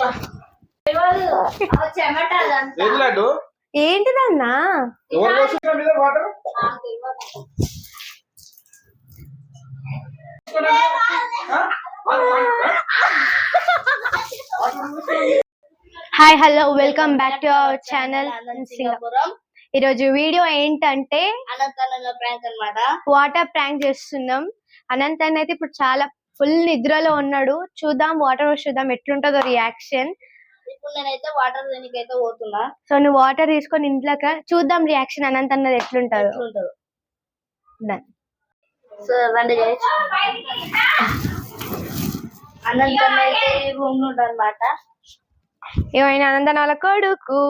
నాకు తెలియదు. Hi hello welcome back to our channel Anant Singapuram. ఈరోజు వీడియో ఏంటంటే అనంతనంలో ప్రాంక్ అన్నమాట. వాటర్ ప్రాంక్ చేస్తున్నాం. అనంత్ అన్న అయితే ఇప్పుడు చాలా ఫుల్ నిద్రలో ఉన్నాడు. చూద్దాం వాటర్ చూద్దాం. ఎట్లుంటుందో రియాక్షన్. ఇప్పుడు నేనైతే వాటర్ దేనికి అయితే పోతున్నా. సో నువ్వు వాటర్ తీసుకొని ఇంట్లోకి చూద్దాం రియాక్షన్ అనంత్ అన్నది. సో రండి. అనంతన్న అయితే రూమ్ అనమాట ఏమైనా అనంత్ వాళ్ళ కొడుకు.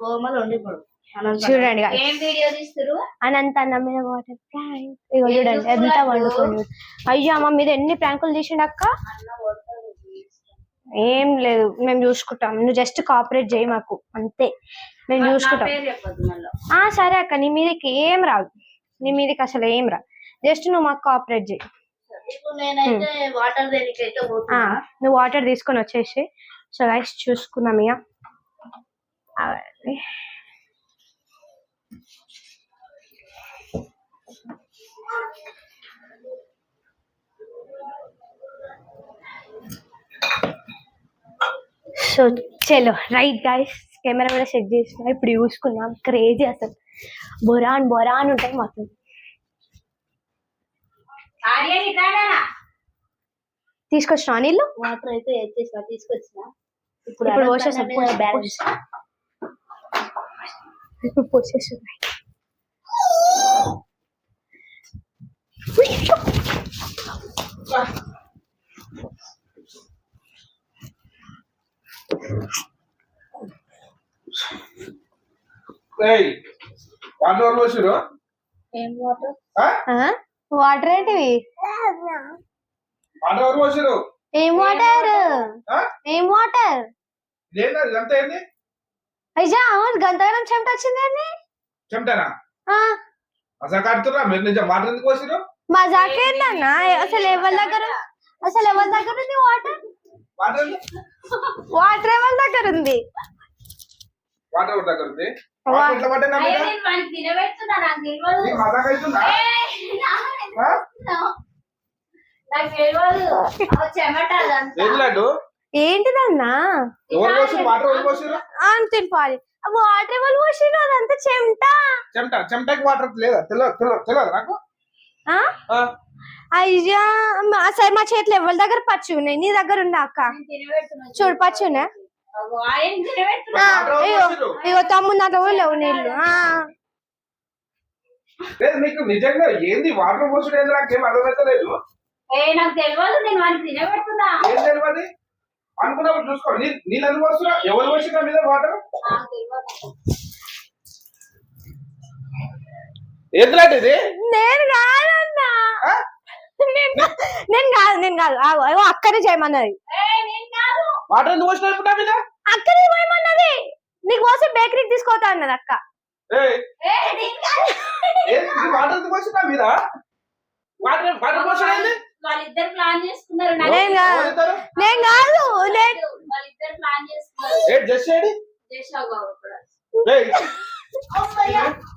కోమలు ఉండిపోడు. చూడండి అనంత్ అన్న మీద వాటర్ ప్రాంక్ ఇగో చూడండి ఎంత వండుకొని అయ్యో అమ్మ మీద ఎన్ని ప్రాంకులు తీసిండు అక్క. ఏం లేదు మేము చూసుకుంటాం. నువ్వు జస్ట్ కోఆపరేట్ చేయి మాకు. అంతే. మేము చూసుకుంటాం. ఆ సరే అక్క నీ మీదకి ఏం రాదు. నీ మీదకి అసలు ఏం రాదు. జస్ట్ నువ్వు మాకు కోఆపరేట్ చేయి. నువ్వు వాటర్ తీసుకొని వచ్చేసి. సో గైస్ చూసుకుందాం ఇక. సో చలో రైట్ గైస్ కెమెరా కూడా సెట్ చేసిన ఇప్పుడు చూసుకుందాం. క్రేజీ అసలు. బొరాన్ బొరాన్ ఉంటాయి మొత్తం తీసుకొచ్చిన నీళ్ళు? వాటర్ అయితే ఎత్తేసిన తీసుకొచ్చిన. ఇప్పుడు పోసేసాం, balance. ఇప్పుడు పోసేసి. వాటర్ ఎవరు పోసిరు ఏం వాటర్? వాటర్ ఏంటివి? వాటర్ ఎవరు పోసిరు ఏం వాటర్? ఏం వాటర్? ఇదంతా ఏంది? అయ్యా అవును చెమట వచ్చిందండి చెప్తానా అసలు కడుతున్నా మీరు నిజం వాటర్ ఎందుకు పోసిరు మజాక్ ఏందన్నా? అసలు ఎవరి దగ్గర అసలు ఎవరి దగ్గర ఉంది వాటర్ వాటర్ ఎవరి దగ్గర ఉంది? వాటర్ దగ్గర ఏంటిదన్నా వాటర్ ఎవరు పోసిరు అదంతా చెమట. చెమట చెమటకి వాటర్ లేదా? తెలియదు తెలియదు నాకు? అయ్యా మా- సరే మా చేతిలో ఎవరి దగ్గర పచ్చి ఉన్నాయి? నీ దగ్గర ఉందా అక్క. చూడు పచ్చి ఉన్నా? ఎవరు ఇగో తమ్ముడు దాంట్లో కూడా లేవు నీళ్ళు. ఆ. లేదు నీకు నిజంగా ఏంది వాటర్ పోసుడు ఏంది? నాకేం అర్థమవుతలేదు ఏ నాకు తెలియదు నేను వాడిని తినబెడుతున్నా. ఏం తెలియదు అనుకున్నప్పుడు చూసుకో. నీ నీళ్ళు ఎందుకు ఎవరు మీద వాటర్? నాకు తెలియదు ఏంది లాంటి ఇది నేను కాదన్నా? నేను కాదు. నేను కాదు అగో అక్కనే చేయమన్నది. ఏ, నేను కాదు. వాటర్ ఎందుకు పోసిన ఇప్పుడు నా మీద? అక్కనే పోయమన్నది. నీకు బేకరీకి తీసుకోతా అన్నది అక్క. వాటర్ ఎందుకు పోసిన నా మీద? పోసిన వాళ్ళిద్దరు ప్లాన్ చేసుకున్నారు నేను కాదు? నేను కాదు. నేను వాళ్ళిద్దరు ప్లాన్ చేసుకున్నారు. ఏ జస్ట్ చేయండి. బాబు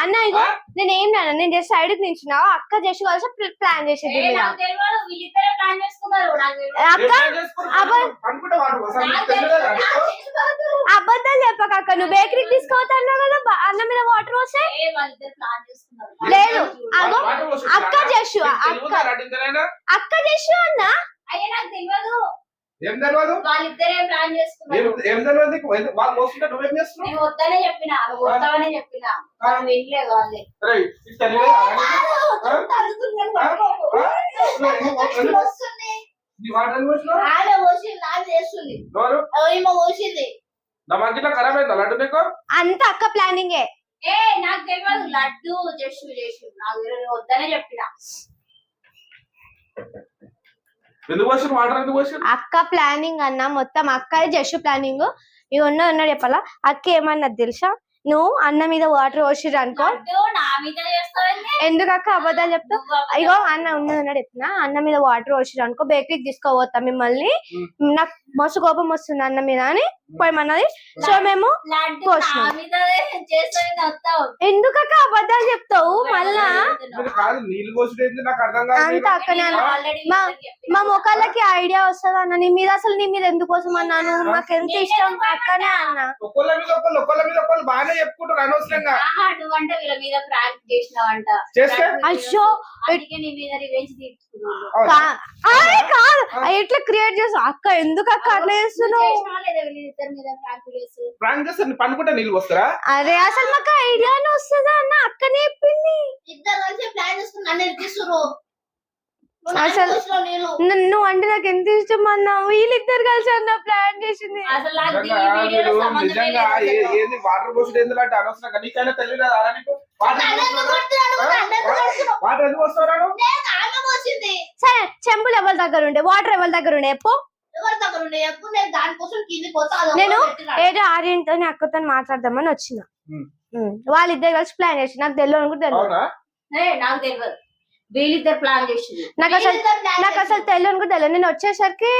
అన్న ఇగో నేను ఏం నాన్న నేను జస్ట్ సైడ్కి నించున్నా అక్క చేసి కలిసి ప్లాన్ చేసేది. అక్క. అబద్ధాలు చెప్పక అక్క నువ్వు బేకరీకి తీసుకోవద్దు అన్నావు కదా అన్న మీద వాటర్ వస్తే ఏ, వాళ్ళిద్దరు ప్లాన్ చేసుకున్నారు. లేదు. అగో అక్క నీకు అక్క? అక్క చేసు అన్న? అయ్యే నాకు తెలియదు ఏం తెలియదు వాళ్ళిద్దరే ప్లాన్ ఏం చేసుకున్నారు. ఏం తెలియదు నీకు? వాళ్ళు పోస్తుంటే నువ్వేం చేస్తున్నావు? నేను వద్దనే చెప్పిన నువ్వు వద్దామనే చెప్పిన. వాళ్ళే. నీ వాటర్ ఎందుకు పోసినావు? ఆమె పోసింది నాకు చేస్తుంది. ఎవరు? ఈమె పోసింది నా మంచిలో ఖరాబ్ అయిందా లడ్డు నీకు అంత అక్క ప్లానింగే. ఏ నాకు తెలియదు లడ్డు జస్సు చేసు నాకు వద్దనే చెప్పిన. ఎందుకు వాటర్ ఎందుకు అక్క ప్లానింగ్ అన్న మొత్తం అక్క జస్ట్ ప్లానింగ్. ఇవి ఉన్నాడు చెప్పాలా? అక్క ఏమన్నది తెలుసా? నువ్వు అన్న మీద వాటర్ పోసిర్రు అనుకో. లడ్డు నా మీద చేస్తావేంటి? ఎందుకు అక్క అబద్ధాలు అబద్ధం ఇగో అన్న ఉన్నది ఉన్నాడు చెప్పిన? అన్న మీద వాటర్ పోసిర్రు అనుకో బేకరీకి తీసుకోపోతా మిమ్మల్ని. నాకు మస్తు కోపం వస్తుంది అన్న మీద అని పోయమన్నది. సో మేము లడ్డు పోసిన. నా మీద చేస్తావేంటి వస్తావు. ఎందుకు అక్క అబద్ధాలు చెప్తావు? మళ్ళా అంత అక్కనే అన్న. మా మా ముఖాలకి ఐడియా వస్తుంది అన్న? నీ మీద అసలు నీ మీద ఎందుకోసం అన్నాను మాకు ఎంత ఇష్టం? అక్కనే అన్న. ఒకళ్ళు బాగానే చెప్పుకుంటారు అనవసరంగా. నువ్వంట వీళ్ళ మీద ప్రాంక్ చేసినావంట. చేస్తే? అయ్యో. అందుకే నీ మీద రివెంజ్ తీర్చుకున్నావు అవునా? కా- ఆయ్ కాదు. ఎట్లా క్రియేట్ చేస్తావు? అక్క ఎందుకు అక్క అట్లా చేస్తున్నావు? మీద ప్రాంక్ చేసు ప్రాంక్ చేస్తే నీ పనుకుంటే నీళ్ళు పోస్తారా? అరే అసలు మాకు ఐడియానే వస్తుందా అన్న? అక్కనే చెప్పింది. ఇద్దరు కలిసి ప్లాన్ చేసుకుని నన్ను అసలు- న- నువ్వు అంటే నాకు ఎంత ఇష్టం అన్న వీళ్ళిద్దరు కలిసి అన్న ప్లాన్ చేసింది. నన్ను? నన్ను సరే చెంబులు ఎవరి దగ్గర ఉండే? వాటర్ ఎవరి దగ్గర ఉండే? ఎప్పు నేను. ఏదో ఆర్యంతో అక్కతో మాట్లాడదామని వచ్చిన. వాళ్ళిద్దరు కలిసి ప్లాన్ చేసి నాకు తెలియదు ఏ, నాకు తెలియదు వీళ్ళిద్దరు ప్లాన్ చేసింది నాకు అసలు నాకు అసలు. తెలియదు కూడా తెలియదు. నేను వచ్చేసరికి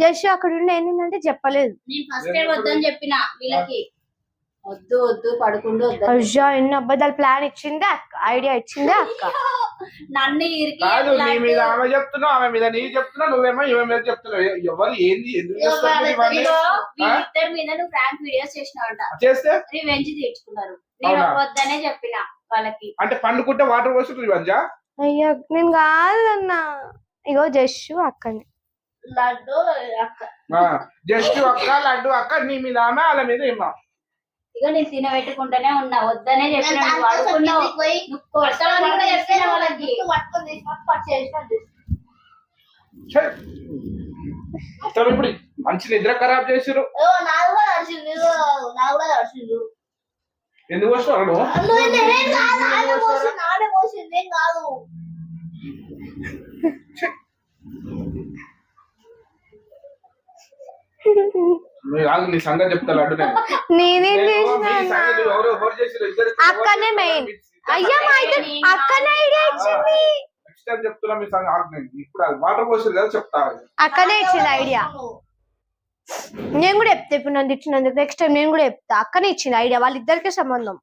జస్ట్ అక్కడ ఉండి ఏంటంటే చెప్పలేదు. నేను ఫస్ట్ టైం వద్దని చెప్పిన వీళ్ళకి. వద్దు వద్దు అయ్యా ఎన్ని అబద్ధాలు ప్లాన్ ఇచ్చిందే అక్క? ఐడియా ఇచ్చిందే అక్క? నన్ను కాదు నీ మీద ఆమె చెప్తున్నావు ఆమె మీద నీ చెప్తున్నావు నువ్వేమో మీద చెప్తున్నావు. ఎ- ఎవరు ఏంది? ఎందుకు చేస్తారు మీరు ఇవన్నీ? ఇదిగో, వీళ్ళిద్దరి మీద నువ్వు ప్రాంక్ వీడియోస్ చేసినావంట. చేస్తే? రివెంజ్ తీర్చుకున్నారు. నేను అవునా? వద్దనే చెప్పిన వాళ్ళకి. అంటే పండుకుంటే వాటర్ పోసుడు ఇవంజా అయ్యా నేను కాదన్నా. ఇగో జస్ట్ అక్కని. లడ్డు అక్క. జస్ట్ అక్క లడ్డు అక్క నీ మీద ఆమె వాళ్ళ మీద ఏమా. ఇక నేను తినబెట్టుకుంటూనే ఉన్నా. వద్దనే చెప్పిన ఇప్పుడు మంచి నిద్ర ఖరాబ్ చేసిరు నాకు కూడా నడిచింది నాకు కూడా నడిచింది ఎందుకు వస్తున్నావు ఏం కాదు నీ సంగతి చెప్తా లడ్డు నేను. నేనేం నేను చేసిన అక్కనే మెయిన్. అయ్యా మా ఇద్దరు అక్కనే ఐడియా ఇచ్చింది. నెక్స్ట్ టైం చెప్తున్నా మీ సంగతి ఆగు నేను. ఇప్పుడు అది వాటర్ పోసారు కదా చెప్తా. అక్కనే ఇచ్చింది ఐడియా. నేను కూడా చెప్తా ఇప్పుడు నన్ను ఇచ్చినందుకు నెక్స్ట్ టైం నేను కూడా చెప్తా. అక్కనే ఇచ్చింది ఐడియా వాళ్ళిద్దరికే సంబంధం.